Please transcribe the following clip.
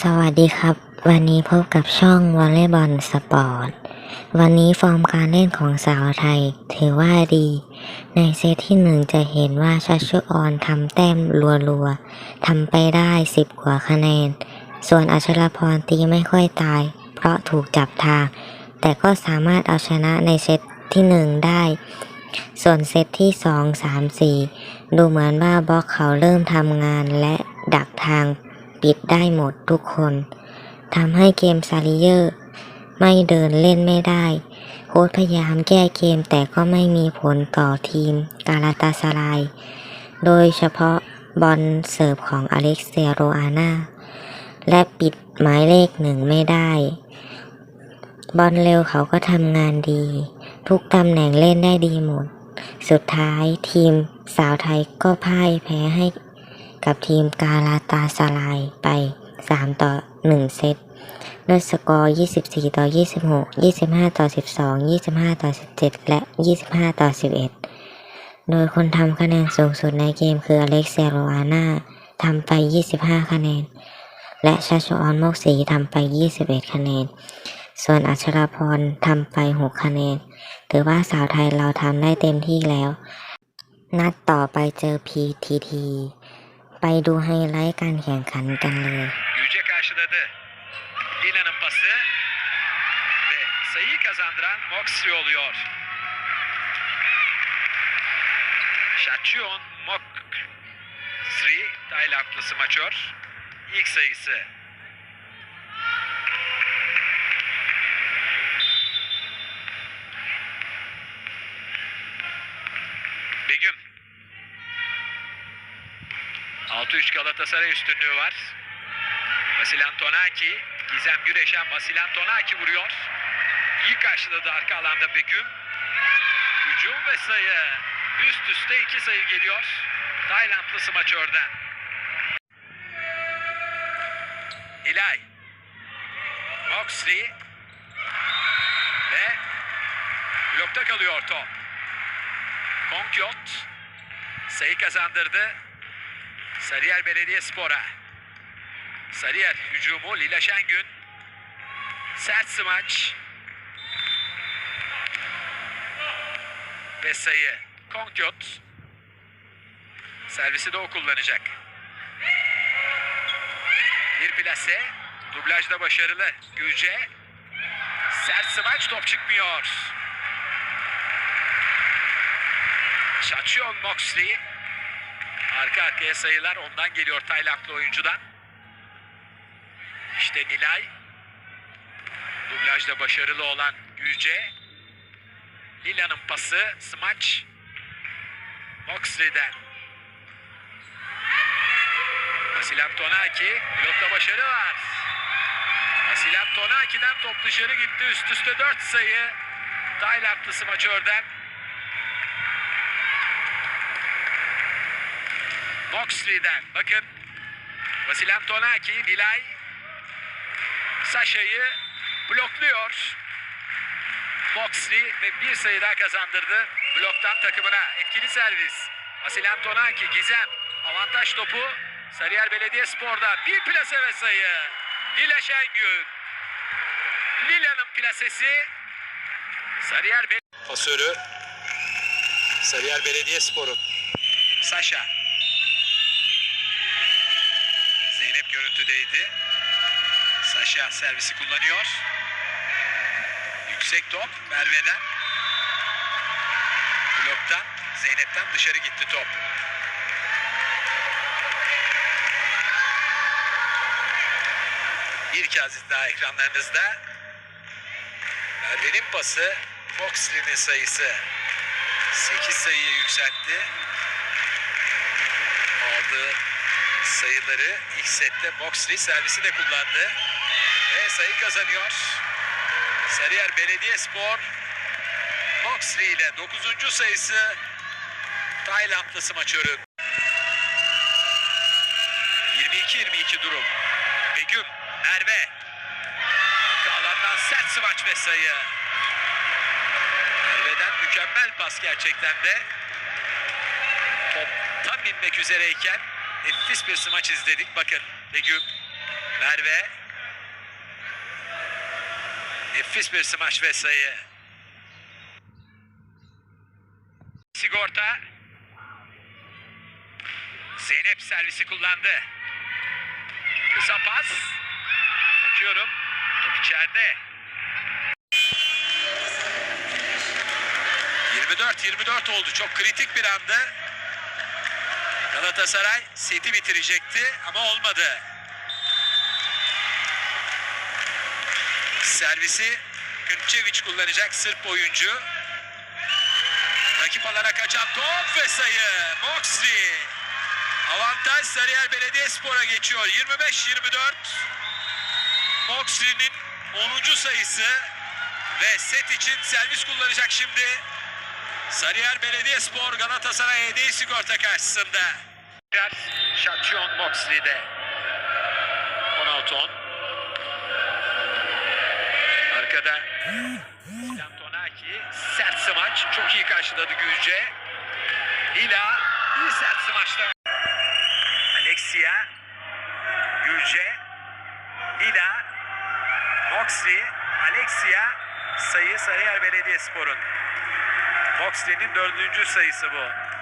สวัสดีครับ วันนี้พบกับช่องวอลเลย์บอลสปอร์ต วันนี้ฟอร์มการเล่นของสาวไทยถือว่าดี ในเซตที่หนึ่งจะเห็นว่าชัชชุออนทำแต้มรัวๆทำไปได้สิบกว่าคะแนน ส่วนอัชรพรตีไม่ค่อยตาย เพราะถูกจับทาง แต่ก็สามารถเอาชนะในเซตที่หนึ่งได้ ส่วนเซตที่สองสามสี่ดูเหมือนว่าบล็อกเขาเริ่มทำงานและดักทาง ปิดได้หมดทุกคนทำให้เกมซาริเยอร์ไม่เดินเล่นไม่ได้ โค้ชพยายามแก้เกมแต่ก็ไม่มีผลต่อทีมกาลาตาสลายโดยเฉพาะบอลเสิร์ฟของอเล็กเซียโรอาน่าและปิดหมายเลขหนึ่งไม่ได้ บอลเร็วเขาก็ทำงานดี ทุกตำแหน่งเล่นได้ดีหมด สุดท้ายทีมสาวไทยก็พ่ายแพ้ให้ กับทีมกาลาตาสลายไป 3 ต่อ 1 เซตด้วยสกอร์ 24 ต่อ 26 25 ต่อ 12 25 ต่อ 17 และ 25 ต่อ 11 โดยคนทำคะแนนสูงสุดในเกมคืออเล็กเซียโรอาน่าทำไป 25 คะแนน และชาชออนโมกศีทำไป 21 คะแนน ส่วนอัชราพรทำไป 6 คะแนน ถือว่าสาวไทยเราทำได้เต็มที่แล้ว นัดต่อไปเจอ PTT ไปดูไฮไลท์การแข่งขันกันเลย Yüce karşıladı. Lina'nın pası ve sayıyı kazandıran Moxley oluyor. Şachion Moxley Taylandlı smaçör. İlk sayısı. 6-3 Galatasaray üstünlüğü var. Vasil Antonaki, Gizem Güreşen Vasil Antonaki vuruyor. İyi karşıladı arka alanda Begüm. Hücum ve sayı. Üst üste iki sayı geliyor. Taylandlı smaçörden. Nilay. Moxley. Ve blokta kalıyor top. Konkyot sayı kazandırdı. Sarıyer Belediyespor'a. Sarıyer hücumu Lila Şengün. Sert smaç. Ve sayı. Konkyot. Servisi de o kullanacak. Bir plase. Dublajda başarılı. Gülce. Sert smaç top çıkmıyor. Şachion Moxley. Arka arkaya sayılar ondan geliyor Taylandlı oyuncudan. İşte Nilay. Dublajda başarılı olan Gülce. Lila'nın pası smaç. Moxley'den. Vasilam Tonaki. Blokta başarı var. Vasilam Tonaki'den top dışarı gitti. Üst üste 4 sayı. Taylandlı smaçörden. Moxley'den. Bakın. Vasil Antonaki, Nilay. Sasha'yı blokluyor. Moxley ve bir sayı daha kazandırdı. Bloktan takımına. Etkili servis. Vasil Antonaki, Gizem. Avantaj topu. Sarıyer Belediyespor'da bir plase ve sayı. Lila Şengün. Lila'nın plasesi. Sarıyer Be Pasörü. Sarıyer Belediyespor'u. Saşa. Görüntüdeydi. Saşa servisi kullanıyor. Yüksek top Merve'den. Bloktan Zeynep'ten dışarı gitti top. Bir kez daha ekranlarınızda. Merve'nin pası Foxley'nin sayısı 8 sayıya yükseltti. Aldığı sayıları ilk sette Moxley servisi de kullandı. Ve sayı kazanıyor. Sarıyer Belediyespor Moxley ile 9. sayısı Taylandlı smaçörü. 22-22 durum. Begüm, Merve. Arka alandan sert smaç ve sayı. Merve'den mükemmel pas gerçekten de. Top tam inmek üzereyken nefis bir smaç izledik. Bakın Begüm Merve. Nefis bir smaç ve sayı. Sigorta. Zeynep servisi kullandı. Kısa pas. Bakıyorum. Top içeride. 24-24 oldu. Çok kritik bir andı. Galatasaray seti bitirecekti ama olmadı. Servisi Kırkçeviç kullanacak Sırp oyuncu. Rakip alana kaçan top ve sayı. Moxley. Avantaj Sarıyer Belediyespor'a geçiyor. 25-24. Moxley'nin 10. sayısı ve set için servis kullanacak şimdi. Sarıyer Belediyespor Galatasaray Hediye Sigorta karşısında. Şatyon Moxley'de. 16-10. Arkada Sinan Tonaki sert smaç çok iyi karşıladı Gülce. Lila iyi sert smaçta. Alexia Gülce Lila Moxley Alexia sayı Sarıyer Belediyespor'un. Moxley'nin dördüncü sayısı bu.